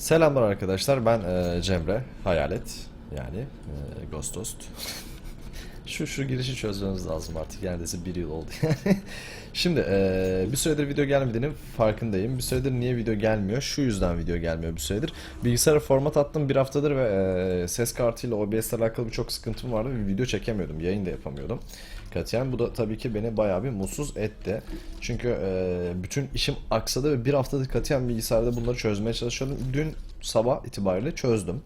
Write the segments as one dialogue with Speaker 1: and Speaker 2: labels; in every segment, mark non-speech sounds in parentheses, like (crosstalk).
Speaker 1: Selamlar arkadaşlar ben e, Cemre Hayalet yani e, Ghost Host. şu şu girişi çözmemiz lazım artık neredeyse bir yıl oldu yani. (laughs) Şimdi e, bir süredir video gelmediğinin farkındayım. Bir süredir niye video gelmiyor? Şu yüzden video gelmiyor bir süredir. Bilgisayara format attım bir haftadır ve e, ses kartıyla OBS ile alakalı birçok sıkıntım vardı. Bir video çekemiyordum, yayın da yapamıyordum. Katiyen bu da tabii ki beni bayağı bir mutsuz etti. Çünkü e, bütün işim aksadı ve bir haftadır katiyen bilgisayarda bunları çözmeye çalışıyordum. Dün sabah itibariyle çözdüm.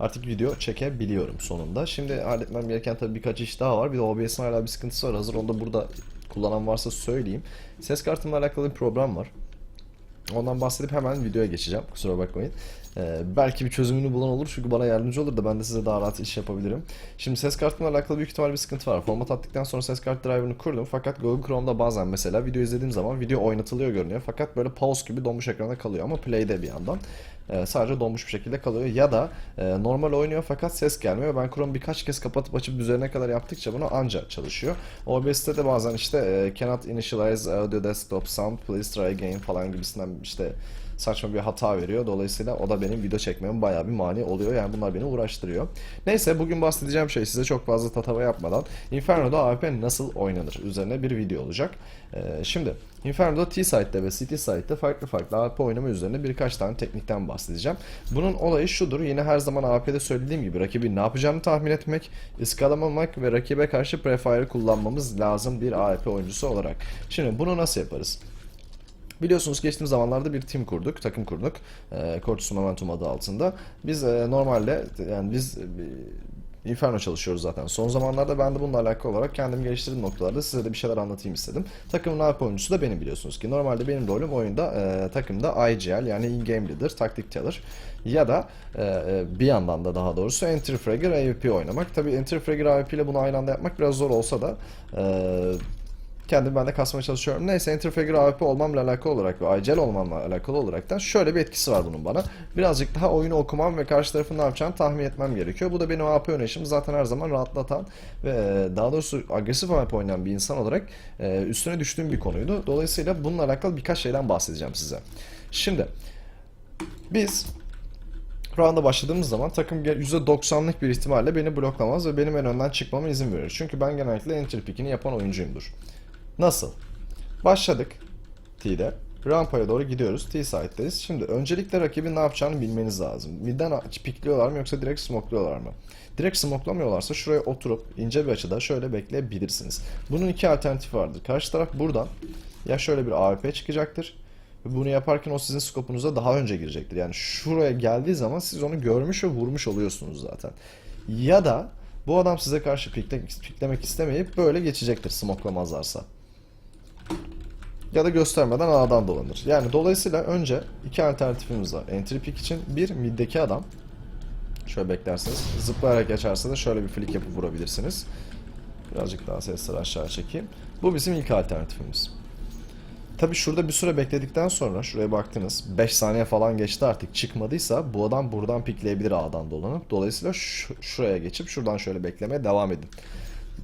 Speaker 1: Artık video çekebiliyorum sonunda. Şimdi halletmem gereken tabii birkaç iş daha var. Bir de OBS'in hala bir sıkıntısı var. Hazır onu da burada kullanan varsa söyleyeyim. Ses kartımla alakalı bir problem var. Ondan bahsedip hemen videoya geçeceğim. Kusura bakmayın. Ee, belki bir çözümünü bulan olur çünkü bana yardımcı olur da ben de size daha rahat iş yapabilirim. Şimdi ses kartımla alakalı büyük ihtimal bir sıkıntı var. Format attıktan sonra ses kart driver'ını kurdum fakat Google Chrome'da bazen mesela video izlediğim zaman video oynatılıyor görünüyor fakat böyle pause gibi donmuş ekranda kalıyor ama play'de bir yandan. Ee, sadece donmuş bir şekilde kalıyor ya da e, normal oynuyor fakat ses gelmiyor. Ben Chrome birkaç kez kapatıp açıp düzenine kadar yaptıkça bunu anca çalışıyor. OBS'te de bazen işte e, cannot initialize audio desktop sound please try again falan gibisinden işte saçma bir hata veriyor. Dolayısıyla o da benim video çekmeme bayağı bir mani oluyor. Yani bunlar beni uğraştırıyor. Neyse bugün bahsedeceğim şey size çok fazla tatava yapmadan Inferno'da AWP nasıl oynanır üzerine bir video olacak. Ee, şimdi Inferno'da T-Site'de ve City-Site'de farklı farklı AWP oynama üzerine birkaç tane teknikten bahsedeceğim. Bunun olayı şudur. Yine her zaman AWP'de söylediğim gibi rakibin ne yapacağını tahmin etmek, ıskalamamak ve rakibe karşı prefire kullanmamız lazım bir AWP oyuncusu olarak. Şimdi bunu nasıl yaparız? Biliyorsunuz geçtiğimiz zamanlarda bir team kurduk, takım kurduk. E, Cortus Momentum adı altında. Biz e, normalde yani biz e, Inferno çalışıyoruz zaten. Son zamanlarda ben de bununla alakalı olarak kendimi geliştirdiğim noktalarda size de bir şeyler anlatayım istedim. Takımın AWP oyuncusu da benim biliyorsunuz ki. Normalde benim rolüm oyunda e, takımda IGL yani in-game leader, taktik teller ya da e, e, bir yandan da daha doğrusu Entry Fragger AWP oynamak. Tabii Entry Fragger AWP ile bunu aynı anda yapmak biraz zor olsa da e, kendim ben de kasmaya çalışıyorum. Neyse Interfigure AWP olmamla alakalı olarak ve IGL olmamla alakalı olaraktan şöyle bir etkisi var bunun bana. Birazcık daha oyunu okumam ve karşı tarafın ne yapacağını tahmin etmem gerekiyor. Bu da benim AWP oynayışımı zaten her zaman rahatlatan ve e, daha doğrusu agresif AWP oynayan bir insan olarak e, üstüne düştüğüm bir konuydu. Dolayısıyla bununla alakalı birkaç şeyden bahsedeceğim size. Şimdi biz rounda başladığımız zaman takım %90'lık bir ihtimalle beni bloklamaz ve benim en önden çıkmama izin verir. Çünkü ben genellikle entry pick'ini yapan oyuncuyumdur. Nasıl? Başladık T'de. Rampaya doğru gidiyoruz. T-side'deyiz. Şimdi öncelikle rakibin ne yapacağını bilmeniz lazım. Midden pikliyorlar mı yoksa direkt smokluyorlar mı? Direkt smoklamıyorlarsa şuraya oturup ince bir açıda şöyle bekleyebilirsiniz. Bunun iki alternatifi vardır. Karşı taraf buradan ya şöyle bir AWP çıkacaktır. Bunu yaparken o sizin skopunuza daha önce girecektir. Yani şuraya geldiği zaman siz onu görmüş ve vurmuş oluyorsunuz zaten. Ya da bu adam size karşı pikle, piklemek istemeyip böyle geçecektir smoklamazlarsa ya da göstermeden A'dan dolanır. Yani dolayısıyla önce iki alternatifimiz var. Entry pick için bir middeki adam. Şöyle beklersiniz. Zıplayarak geçerse de şöyle bir flick yapıp vurabilirsiniz. Birazcık daha sesleri aşağı çekeyim. Bu bizim ilk alternatifimiz. Tabi şurada bir süre bekledikten sonra şuraya baktınız 5 saniye falan geçti artık çıkmadıysa bu adam buradan pikleyebilir A'dan dolanıp. Dolayısıyla şuraya geçip şuradan şöyle beklemeye devam edin.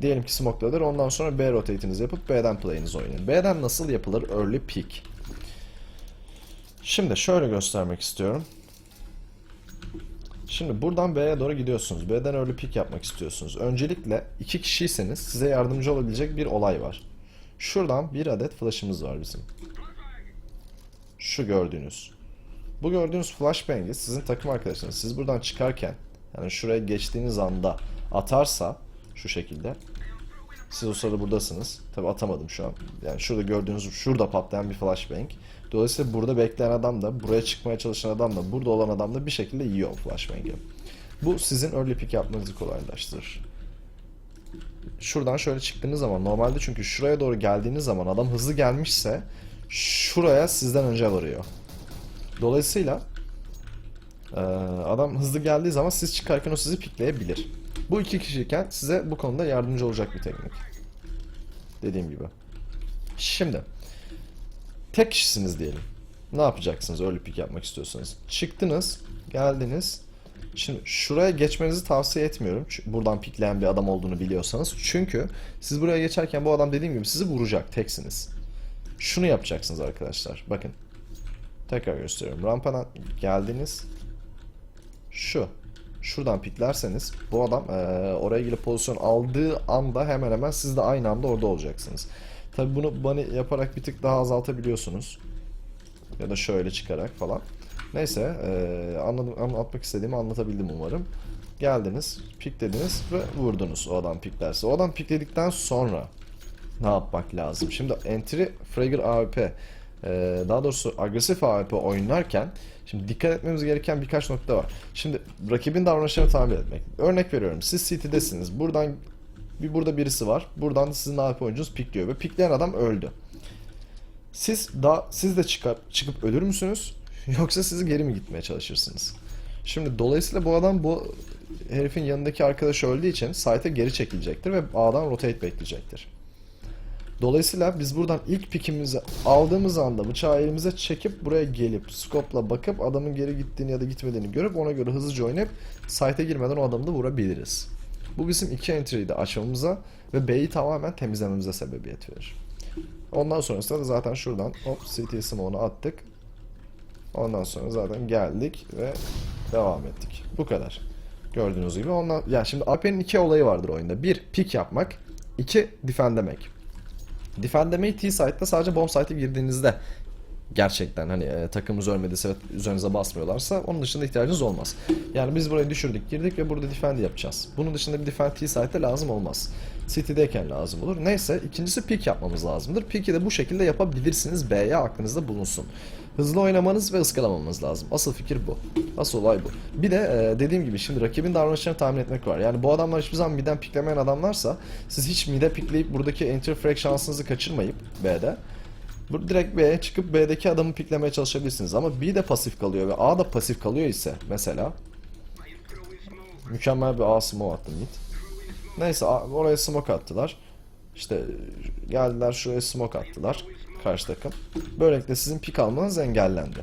Speaker 1: Diyelim ki smokladır. Ondan sonra B rotate'inizi yapıp B'den play'inizi oynayın. B'den nasıl yapılır? Early pick. Şimdi şöyle göstermek istiyorum. Şimdi buradan B'ye doğru gidiyorsunuz. B'den early pick yapmak istiyorsunuz. Öncelikle iki kişiyseniz size yardımcı olabilecek bir olay var. Şuradan bir adet flash'ımız var bizim. Şu gördüğünüz. Bu gördüğünüz flashbang'i sizin takım arkadaşınız siz buradan çıkarken yani şuraya geçtiğiniz anda atarsa şu şekilde. Siz o sırada buradasınız. Tabi atamadım şu an. Yani şurada gördüğünüz şurada patlayan bir flashbang. Dolayısıyla burada bekleyen adam da, buraya çıkmaya çalışan adam da, burada olan adam da bir şekilde yiyor flashbang'i. Bu sizin early pick yapmanızı kolaylaştırır. Şuradan şöyle çıktığınız zaman normalde çünkü şuraya doğru geldiğiniz zaman adam hızlı gelmişse şuraya sizden önce varıyor. Dolayısıyla adam hızlı geldiği zaman siz çıkarken o sizi pikleyebilir. Bu iki kişiyken size bu konuda yardımcı olacak bir teknik. Dediğim gibi. Şimdi tek kişisiniz diyelim. Ne yapacaksınız öyle pik yapmak istiyorsanız? Çıktınız, geldiniz. Şimdi şuraya geçmenizi tavsiye etmiyorum. Buradan pikleyen bir adam olduğunu biliyorsanız. Çünkü siz buraya geçerken bu adam dediğim gibi sizi vuracak teksiniz. Şunu yapacaksınız arkadaşlar. Bakın. Tekrar gösteriyorum. Rampadan geldiniz. şu. Şuradan piklerseniz bu adam eee, oraya gelip pozisyon aldığı anda hemen hemen siz de aynı anda orada olacaksınız. Tabi bunu bunny yaparak bir tık daha azaltabiliyorsunuz. Ya da şöyle çıkarak falan. Neyse eee anladım, anlatmak istediğimi anlatabildim umarım. Geldiniz, piklediniz ve vurdunuz o adam piklerse. O adam pikledikten sonra ne yapmak lazım? Şimdi entry fragger AWP e, daha doğrusu agresif AWP oynarken şimdi dikkat etmemiz gereken birkaç nokta var. Şimdi rakibin davranışlarını tahmin etmek. Örnek veriyorum siz CT'desiniz. Buradan bir burada birisi var. Buradan sizin AWP oyuncunuz pikliyor ve pikleyen adam öldü. Siz da siz de çıkar, çıkıp ölür müsünüz? (laughs) Yoksa sizi geri mi gitmeye çalışırsınız? Şimdi dolayısıyla bu adam bu herifin yanındaki arkadaşı öldüğü için site'e geri çekilecektir ve A'dan rotate bekleyecektir. Dolayısıyla biz buradan ilk pikimizi aldığımız anda bıçağı elimize çekip buraya gelip scope'la bakıp adamın geri gittiğini ya da gitmediğini görüp ona göre hızlıca oynayıp site'e girmeden o adamı da vurabiliriz. Bu bizim iki entry'yi de açmamıza ve B'yi tamamen temizlememize sebebiyet verir. Ondan sonrasında da zaten şuradan hop CT smoke'unu attık. Ondan sonra zaten geldik ve devam ettik. Bu kadar. Gördüğünüz gibi ondan ya şimdi AP'nin iki olayı vardır oyunda. Bir, pick yapmak. iki defendlemek. Defendlemeyi T-site'da sadece bomb site'e girdiğinizde gerçekten hani e, takımımız ölmediyse ve üzerinize basmıyorlarsa onun dışında ihtiyacınız olmaz. Yani biz burayı düşürdük girdik ve burada defend yapacağız. Bunun dışında bir defend T-site'de lazım olmaz. City'deyken lazım olur. Neyse ikincisi pick yapmamız lazımdır. Pick'i de bu şekilde yapabilirsiniz. B'ye aklınızda bulunsun. Hızlı oynamanız ve ıskalamanız lazım. Asıl fikir bu. Asıl olay bu. Bir de e, dediğim gibi şimdi rakibin davranışlarını tahmin etmek var. Yani bu adamlar hiçbir zaman midden piklemeyen adamlarsa siz hiç mide pikleyip buradaki enter frag şansınızı kaçırmayıp B'de bu direkt B'ye çıkıp B'deki adamı piklemeye çalışabilirsiniz ama B de pasif kalıyor ve A da pasif kalıyor ise mesela mükemmel bir A smoke attım mid. Neyse oraya smoke attılar. İşte geldiler şuraya smoke attılar karşı takım. Böylelikle sizin pik almanız engellendi.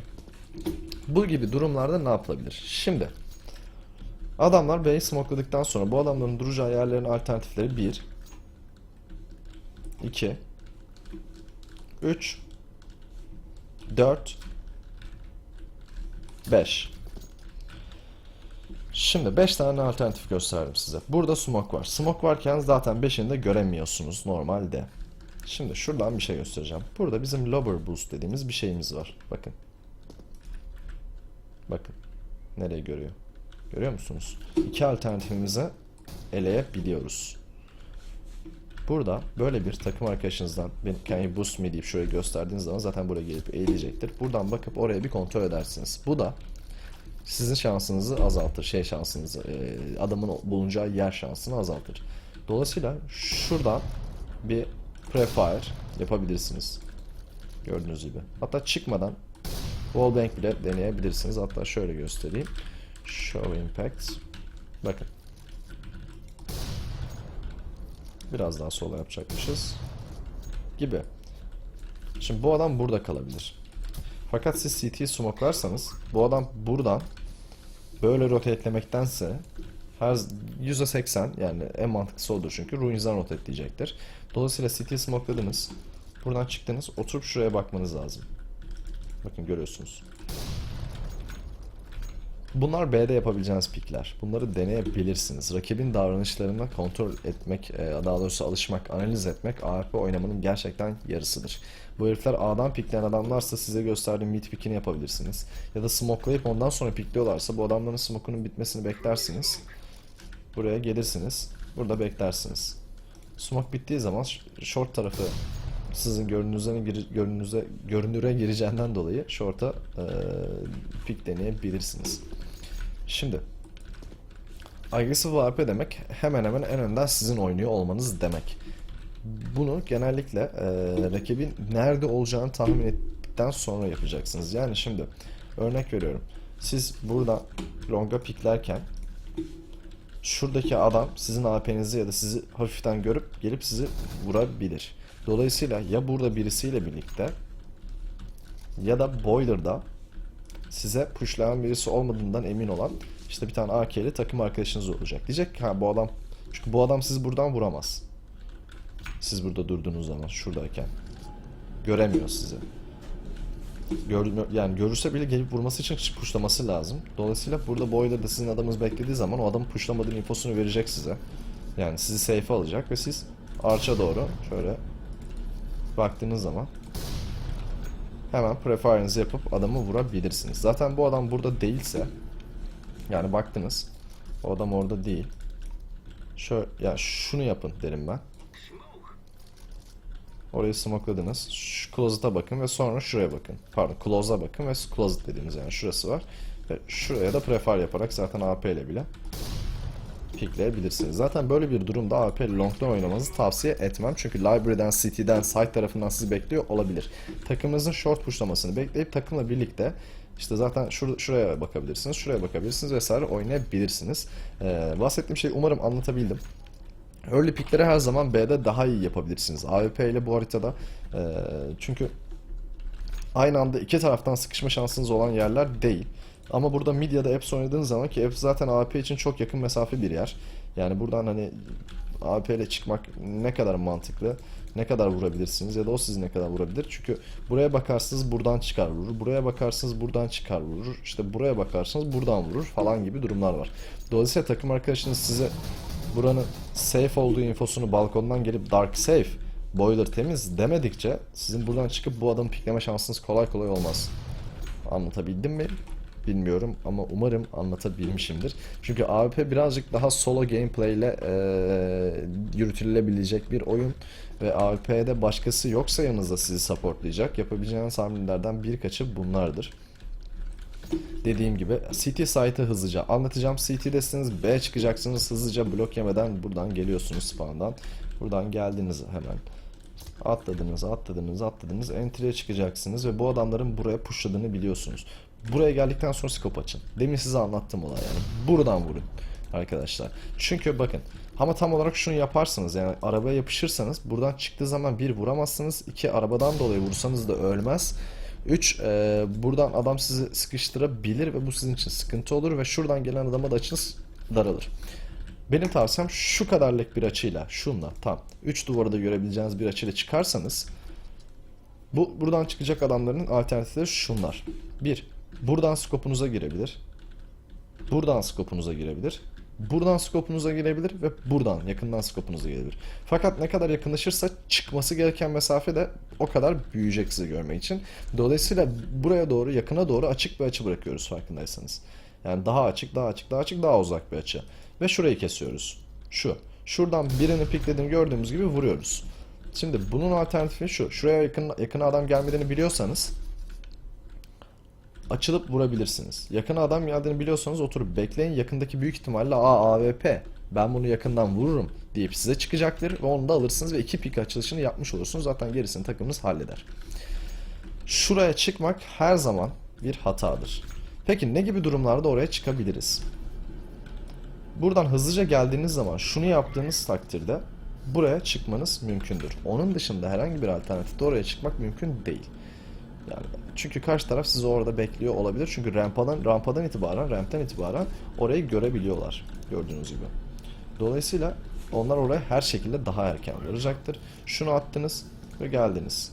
Speaker 1: Bu gibi durumlarda ne yapılabilir? Şimdi adamlar B'yi smokeladıktan sonra bu adamların duracağı yerlerin alternatifleri 1 2 3 4 5 Şimdi 5 tane alternatif gösterdim size. Burada smoke var. Smoke varken zaten 5'ini de göremiyorsunuz normalde. Şimdi şuradan bir şey göstereceğim. Burada bizim lower boost dediğimiz bir şeyimiz var. Bakın. Bakın. Nereye görüyor? Görüyor musunuz? İki alternatifimizi eleyebiliyoruz. Burada böyle bir takım arkadaşınızdan ben can you boost me deyip şöyle gösterdiğiniz zaman zaten buraya gelip eğilecektir. Buradan bakıp oraya bir kontrol edersiniz. Bu da sizin şansınızı azaltır. Şey şansınızı, e, adamın bulunacağı yer şansını azaltır. Dolayısıyla şuradan bir prefire yapabilirsiniz. Gördüğünüz gibi. Hatta çıkmadan wallbang bile deneyebilirsiniz. Hatta şöyle göstereyim. Show impact. Bakın. Biraz daha sola yapacakmışız. Gibi. Şimdi bu adam burada kalabilir. Fakat siz CT'yi smoklarsanız bu adam buradan böyle rotate'lemektense her %80 yani en mantıklısı odur çünkü Ruins'den rotate'leyecektir. Dolayısıyla CT'yi smokladınız. Buradan çıktınız. Oturup şuraya bakmanız lazım. Bakın görüyorsunuz. Bunlar B'de yapabileceğiniz pikler. Bunları deneyebilirsiniz. Rakibin davranışlarına kontrol etmek, e, daha doğrusu alışmak, analiz etmek AWP oynamanın gerçekten yarısıdır. Bu herifler A'dan pikleyen adamlarsa size gösterdiğim mid pikini yapabilirsiniz. Ya da smokelayıp ondan sonra pikliyorlarsa bu adamların smokunun bitmesini beklersiniz. Buraya gelirsiniz. Burada beklersiniz. Smoke bittiği zaman sh- short tarafı sizin görünürüze, gir- görünürüze, görünüre gireceğinden dolayı short'a e, pick deneyebilirsiniz. Şimdi agresif AWP demek hemen hemen en önden sizin oynuyor olmanız demek. Bunu genellikle e, rakibin nerede olacağını tahmin ettikten sonra yapacaksınız. Yani şimdi örnek veriyorum. Siz burada longa piklerken şuradaki adam sizin AP'nizi ya da sizi hafiften görüp gelip sizi vurabilir. Dolayısıyla ya burada birisiyle birlikte ya da boiler'da size pushlayan birisi olmadığından emin olan işte bir tane AK'li takım arkadaşınız olacak. Diyecek ki ha bu adam çünkü bu adam sizi buradan vuramaz. Siz burada durduğunuz zaman şuradayken göremiyor sizi. Gör, yani görürse bile gelip vurması için puşlaması lazım. Dolayısıyla burada boiler'da sizin adamınız beklediği zaman o adamın puşlamadığının infosunu verecek size. Yani sizi safe alacak ve siz arça doğru şöyle baktığınız zaman hemen prefire'ınızı yapıp adamı vurabilirsiniz. Zaten bu adam burada değilse yani baktınız o adam orada değil. Şöyle ya şunu yapın derim ben. Orayı smokladınız. Şu closet'a bakın ve sonra şuraya bakın. Pardon close'a bakın ve closet dediğimiz yani şurası var. Ve şuraya da prefire yaparak zaten AP ile bile pikleyebilirsiniz. Zaten böyle bir durumda AP long'dan oynamanızı tavsiye etmem. Çünkü library'den, city'den, site tarafından sizi bekliyor olabilir. Takımınızın short pushlamasını bekleyip takımla birlikte işte zaten şur şuraya bakabilirsiniz, şuraya bakabilirsiniz vesaire oynayabilirsiniz. Ee, bahsettiğim şeyi umarım anlatabildim. Early pickleri her zaman B'de daha iyi yapabilirsiniz. AWP ile bu haritada e, çünkü aynı anda iki taraftan sıkışma şansınız olan yerler değil. Ama burada mid ya da Apps oynadığınız zaman ki Apps zaten AWP için çok yakın mesafe bir yer. Yani buradan hani AWP ile çıkmak ne kadar mantıklı, ne kadar vurabilirsiniz ya da o sizi ne kadar vurabilir. Çünkü buraya bakarsınız buradan çıkar vurur, buraya bakarsınız buradan çıkar vurur, işte buraya bakarsınız buradan vurur falan gibi durumlar var. Dolayısıyla takım arkadaşınız size buranın safe olduğu infosunu balkondan gelip dark safe, boiler temiz demedikçe sizin buradan çıkıp bu adamı pikleme şansınız kolay kolay olmaz. Anlatabildim mi? Bilmiyorum ama umarım anlatabilmişimdir. Çünkü AWP birazcık daha solo gameplay ile eee, yürütülebilecek bir oyun ve AWP'de başkası yoksa yanınızda sizi supportlayacak. Yapabileceğiniz hamlelerden birkaçı bunlardır. Dediğim gibi CT site'ı hızlıca anlatacağım. CT'desiniz B çıkacaksınız hızlıca blok yemeden buradan geliyorsunuz spawn'dan. Buradan geldiniz hemen. Atladınız, atladınız, atladınız. Entry'e çıkacaksınız ve bu adamların buraya pushladığını biliyorsunuz. Buraya geldikten sonra scope açın. Demin size anlattım olay yani. Buradan vurun arkadaşlar. Çünkü bakın ama tam olarak şunu yaparsınız yani arabaya yapışırsanız buradan çıktığı zaman bir vuramazsınız. iki arabadan dolayı vursanız da ölmez. 3 buradan adam sizi sıkıştırabilir ve bu sizin için sıkıntı olur ve şuradan gelen adama da açınız daralır. Benim tavsiyem şu kadarlık bir açıyla, şunla tam 3 duvarda görebileceğiniz bir açıyla çıkarsanız bu buradan çıkacak adamların alternatifleri şunlar. 1. Buradan skopunuza girebilir. Buradan skopunuza girebilir. Buradan skopunuza girebilir ve buradan yakından skopunuza girebilir. Fakat ne kadar yakınlaşırsa çıkması gereken mesafe de o kadar büyüyecek sizi görmek için. Dolayısıyla buraya doğru yakına doğru açık bir açı bırakıyoruz farkındaysanız. Yani daha açık, daha açık, daha açık, daha uzak bir açı. Ve şurayı kesiyoruz. Şu. Şuradan birini piklediğini gördüğümüz gibi vuruyoruz. Şimdi bunun alternatifi şu. Şuraya yakın, yakın adam gelmediğini biliyorsanız açılıp vurabilirsiniz. Yakına adam geldiğini biliyorsanız oturup bekleyin. Yakındaki büyük ihtimalle A AWP ben bunu yakından vururum deyip size çıkacaktır ve onu da alırsınız ve iki pik açılışını yapmış olursunuz. Zaten gerisini takımınız halleder. Şuraya çıkmak her zaman bir hatadır. Peki ne gibi durumlarda oraya çıkabiliriz? Buradan hızlıca geldiğiniz zaman şunu yaptığınız takdirde buraya çıkmanız mümkündür. Onun dışında herhangi bir alternatifte oraya çıkmak mümkün değil. Yani çünkü karşı taraf sizi orada bekliyor olabilir. Çünkü rampadan rampadan itibaren, rampten itibaren orayı görebiliyorlar gördüğünüz gibi. Dolayısıyla onlar oraya her şekilde daha erken varacaktır. Şunu attınız ve geldiniz.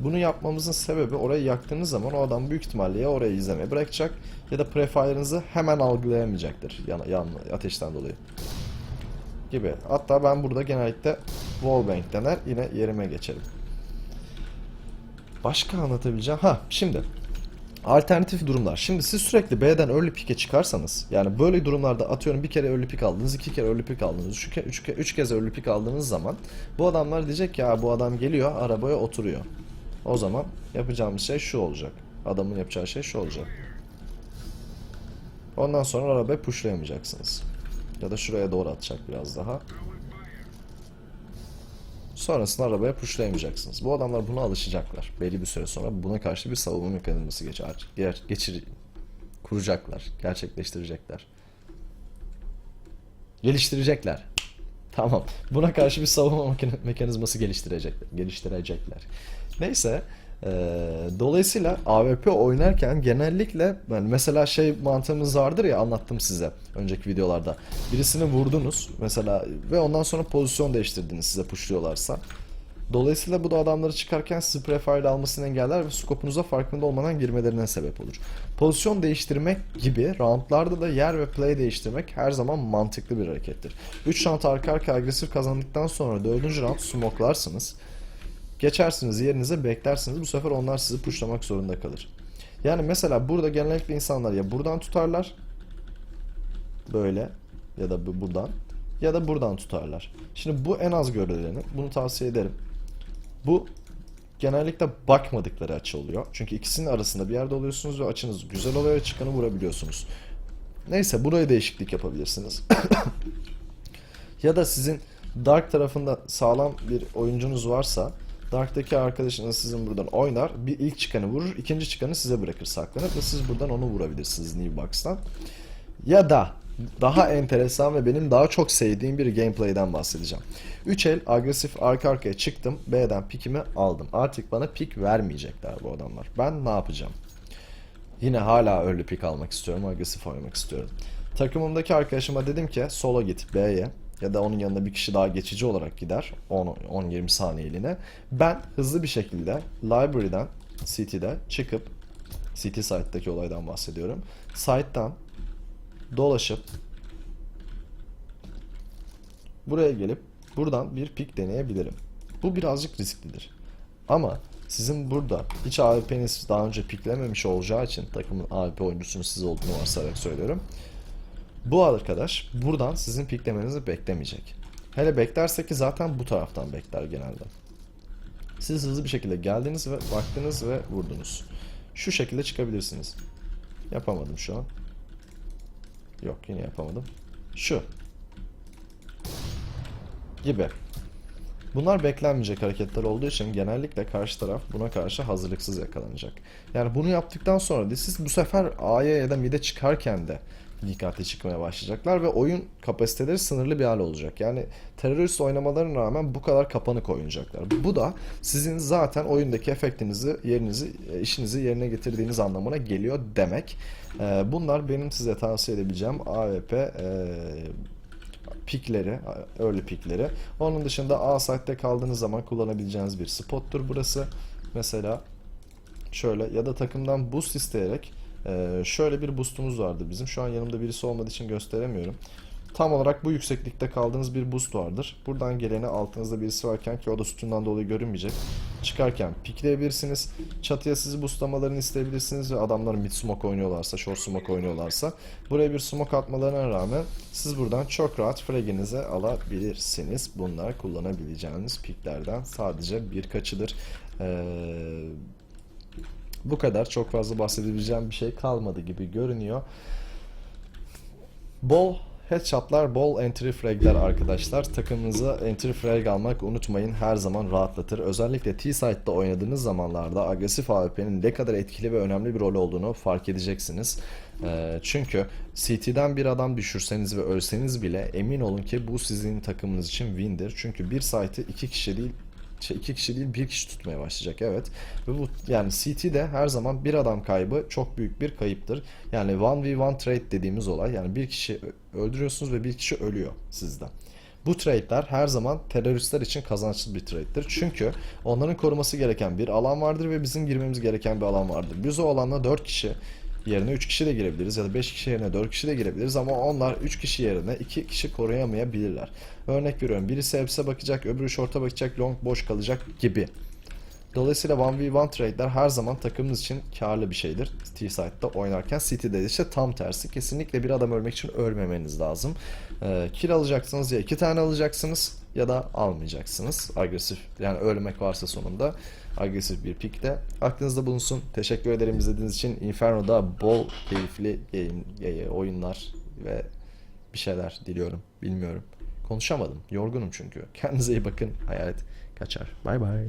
Speaker 1: Bunu yapmamızın sebebi orayı yaktığınız zaman o adam büyük ihtimalle ya orayı izlemeye bırakacak ya da prefire'ınızı hemen algılayamayacaktır yan, yan ateşten dolayı. Gibi. Hatta ben burada genellikle wallbang dener yine yerime geçerim. Başka anlatabileceğim. Ha şimdi alternatif durumlar. Şimdi siz sürekli B'den early pick'e çıkarsanız yani böyle durumlarda atıyorum bir kere early pick aldınız, iki kere early pick aldınız, üç, ke üç, ke üç kez early pick aldığınız zaman bu adamlar diyecek ya bu adam geliyor arabaya oturuyor. O zaman yapacağımız şey şu olacak. Adamın yapacağı şey şu olacak. Ondan sonra arabayı pushlayamayacağksınız. Ya da şuraya doğru atacak biraz daha. Sonrasında arabaya pushlayamayacağksınız. Bu adamlar buna alışacaklar. Belli bir süre sonra buna karşı bir savunma mekanizması geçer, ger- geçir, kuracaklar, gerçekleştirecekler. Geliştirecekler. Tamam. Buna karşı bir savunma mekani- mekanizması geliştirecek, geliştirecekler. Neyse. Eee, dolayısıyla AWP oynarken genellikle yani mesela şey mantığımız vardır ya anlattım size önceki videolarda. Birisini vurdunuz mesela ve ondan sonra pozisyon değiştirdiniz size pushluyorlarsa. Dolayısıyla bu da adamları çıkarken sizi prefire almasını engeller ve skopunuza farkında olmadan girmelerine sebep olur. Pozisyon değiştirmek gibi roundlarda da yer ve play değiştirmek her zaman mantıklı bir harekettir. 3 round arka arka agresif kazandıktan sonra 4. round smoklarsınız. Geçersiniz yerinize beklersiniz. Bu sefer onlar sizi pushlamak zorunda kalır. Yani mesela burada genellikle insanlar ya buradan tutarlar böyle ya da bu- buradan ya da buradan tutarlar. Şimdi bu en az görüleni. Bunu tavsiye ederim. Bu genellikle bakmadıkları açı oluyor. Çünkü ikisinin arasında bir yerde oluyorsunuz ve açınız güzel oluyor ve çıkanı vurabiliyorsunuz. Neyse buraya değişiklik yapabilirsiniz. (coughs) ya da sizin Dark tarafında sağlam bir oyuncunuz varsa Dark'taki arkadaşınız sizin buradan oynar. Bir ilk çıkanı vurur, ikinci çıkanı size bırakır saklanır ve siz buradan onu vurabilirsiniz New Box'tan. Ya da daha enteresan ve benim daha çok sevdiğim bir gameplay'den bahsedeceğim. 3 el agresif arka arkaya çıktım. B'den pikimi aldım. Artık bana pik vermeyecekler bu adamlar. Ben ne yapacağım? Yine hala early pick almak istiyorum. Agresif oynamak istiyorum. Takımımdaki arkadaşıma dedim ki solo git B'ye ya da onun yanında bir kişi daha geçici olarak gider 10-20 saniyeliğine. Ben hızlı bir şekilde library'den CT'de çıkıp CT site'daki olaydan bahsediyorum. Site'dan dolaşıp buraya gelip buradan bir pik deneyebilirim. Bu birazcık risklidir. Ama sizin burada hiç AWP'niz daha önce piklememiş olacağı için takımın AWP oyuncusunun siz olduğunu varsayarak söylüyorum. Bu arkadaş buradan sizin piklemenizi beklemeyecek. Hele beklerse ki zaten bu taraftan bekler genelde. Siz hızlı bir şekilde geldiniz ve baktınız ve vurdunuz. Şu şekilde çıkabilirsiniz. Yapamadım şu an. Yok yine yapamadım. Şu. Gibi. Bunlar beklenmeyecek hareketler olduğu için genellikle karşı taraf buna karşı hazırlıksız yakalanacak. Yani bunu yaptıktan sonra da siz bu sefer A'ya ya da mid'e çıkarken de dikkatli çıkmaya başlayacaklar ve oyun kapasiteleri sınırlı bir hal olacak. Yani terörist oynamalarına rağmen bu kadar kapanık oynayacaklar. Bu da sizin zaten oyundaki efektinizi, yerinizi, işinizi yerine getirdiğiniz anlamına geliyor demek. Ee, Bunlar benim size tavsiye edebileceğim AWP e, pikleri, early pikleri. Onun dışında A site'de kaldığınız zaman kullanabileceğiniz bir spottur burası. Mesela şöyle ya da takımdan boost isteyerek e, şöyle bir boostumuz vardı bizim. Şu an yanımda birisi olmadığı için gösteremiyorum. Tam olarak bu yükseklikte kaldığınız bir boost vardır. Buradan geleni altınızda birisi varken ki o da sütundan dolayı görünmeyecek. Çıkarken pikleyebilirsiniz. Çatıya sizi boostlamalarını isteyebilirsiniz ve adamlar mid smoke oynuyorlarsa, short smoke oynuyorlarsa buraya bir smoke atmalarına rağmen siz buradan çok rahat fraginize alabilirsiniz. Bunlar kullanabileceğiniz piklerden sadece birkaçıdır. Ee, bu kadar. Çok fazla bahsedebileceğim bir şey kalmadı gibi görünüyor. Bol headshotlar, bol entry fragler arkadaşlar. Takımınıza entry frag almak unutmayın. Her zaman rahatlatır. Özellikle T-Site'da oynadığınız zamanlarda agresif AWP'nin ne kadar etkili ve önemli bir rol olduğunu fark edeceksiniz. Ee, çünkü CT'den bir adam düşürseniz ve ölseniz bile emin olun ki bu sizin takımınız için win'dir. Çünkü bir site'ı iki kişi değil şey, iki kişi değil bir kişi tutmaya başlayacak evet. Ve bu yani CT'de her zaman bir adam kaybı çok büyük bir kayıptır. Yani 1v1 trade dediğimiz olay yani bir kişi öldürüyorsunuz ve bir kişi ölüyor sizden. Bu trade'ler her zaman teröristler için kazançlı bir trade'dir. Çünkü onların koruması gereken bir alan vardır ve bizim girmemiz gereken bir alan vardır. Biz o alana 4 kişi yerine 3 kişi de girebiliriz ya da 5 kişi yerine 4 kişi de girebiliriz ama onlar 3 kişi yerine 2 kişi koruyamayabilirler. Örnek veriyorum birisi hepse bakacak öbürü short'a bakacak long boş kalacak gibi. Dolayısıyla 1v1 trade'ler her zaman takımınız için karlı bir şeydir. T-Side'da oynarken City'de ise tam tersi. Kesinlikle bir adam ölmek için ölmemeniz lazım. Ee, kill alacaksınız ya iki tane alacaksınız ya da almayacaksınız. Agresif yani ölmek varsa sonunda agresif bir pikte. Aklınızda bulunsun. Teşekkür ederim izlediğiniz için. Inferno'da bol keyifli oyunlar ve bir şeyler diliyorum. Bilmiyorum. Konuşamadım. Yorgunum çünkü. Kendinize iyi bakın. Hayalet kaçar. Bay bay.